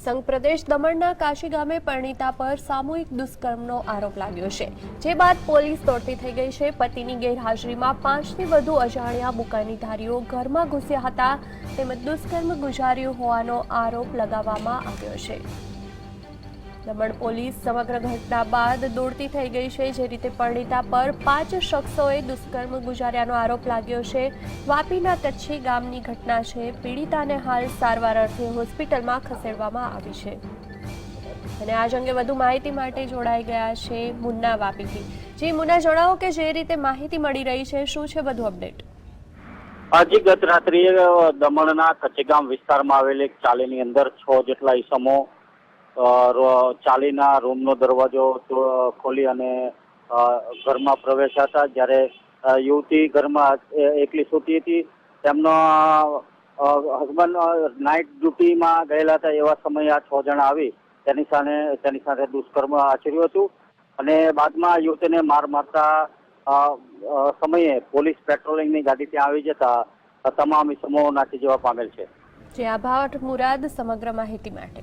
સંઘ પ્રદેશ દમણના કાશી ગામે પરિણીતા પર સામૂહિક દુષ્કર્મનો આરોપ લાગ્યો છે, જે બાદ પોલીસ દોડતી થઈ ગઈ છે. પતિની ગેરહાજરીમાં પાંચથી વધુ અજાણ્યા બુકાનીધારીઓ ઘરમાં ઘૂસ્યા હતા. તેમજ દુષ્કર્મ ગુજાર્યું હોવાનો આરોપ લગાવવામાં આવ્યો છે. દમણ પોલીસ સમગ્ર ઘટના બાદ દોડતી થઈ ગઈ છે, જે રીતે પરિણીતા પર પાંચ શખ્સોએ દુષ્કર્મ ગુજાર્યાનો આરોપ લાગ્યો છે. વાપીના કચ્છી ગામની ઘટના છે. પીડિતાને હાલ સારવાર અર્થે હોસ્પિટલમાં ખસેડવામાં આવી છે. અને આજ અંગે વધુ માહિતી માટે જોડાઈ ગયા છે મુન્ના વાપીથી. જી મુન્ના, જણાવો કે જે રીતે માહિતી મળી રહી છે, શું છે વધુ અપડેટ? હજી ગત રાત્રિએ દમણના કચ્છગામ વિસ્તારમાં આવેલ એક ચાલીની અંદર છ જેટલા ઈસમો ચાલીના રૂમનો દરવાજો ખોલી અને ઘરમાં પ્રવેશ્યા હતા. જ્યારે યુવતી ઘરમાં એકલી સૂતી હતી. તેમનો હસબન્ડ નાઇટ ડ્યુટીમાં ગયેલા હતા એવા સમયે આ છ જણા આવી. તેની સામે, તેની સાથે દુષ્કર્મ આચર્યું હતું. અને બાદમાં યુવતીને માર મારતા સમયે પોલીસ પેટ્રોલિંગની ગાડી ત્યાં આવી જતા તમામ ઇસમો નાસી જવા પામેલ છે. જે આભાર મુરાદ સમગ્ર માહિતી માટે.